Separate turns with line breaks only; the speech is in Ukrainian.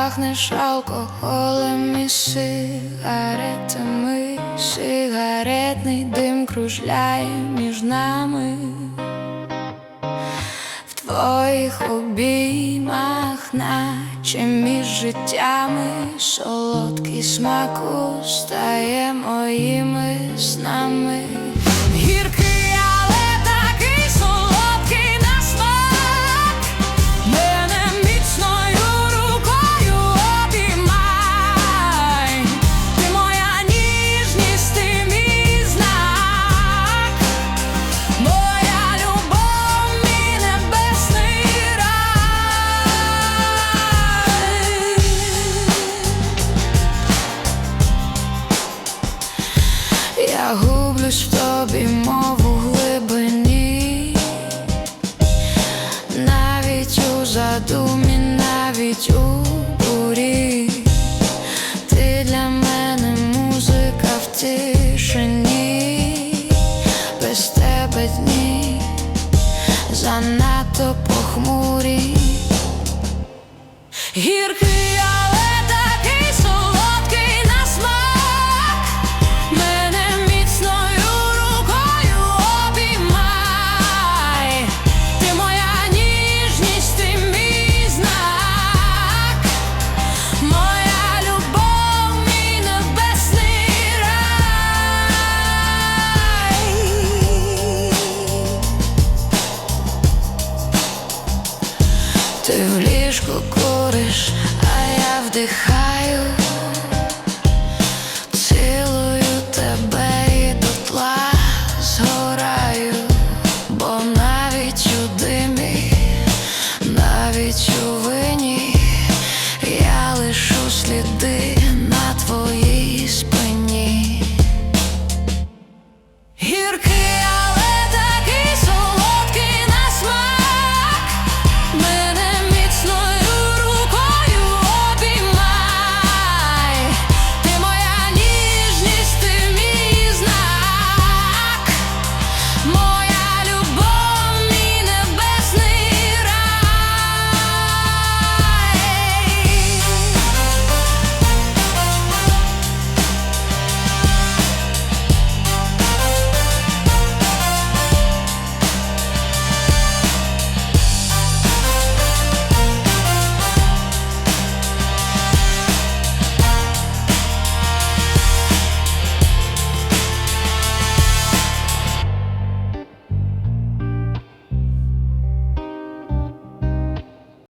пахнеш алкоголем і сигаретами, сигаретний дим кружляє між нами. В твоїх обіймах, наче між життями, солодкий смак стає моїми снами. Я гублюсь в тобі, мову глибині, навіть у задумі, навіть у бурі, ти для мене музика в тишині, без тебе дні, занадто похмурі. Гіркий Ти в ліжку куриш, а я вдихаю.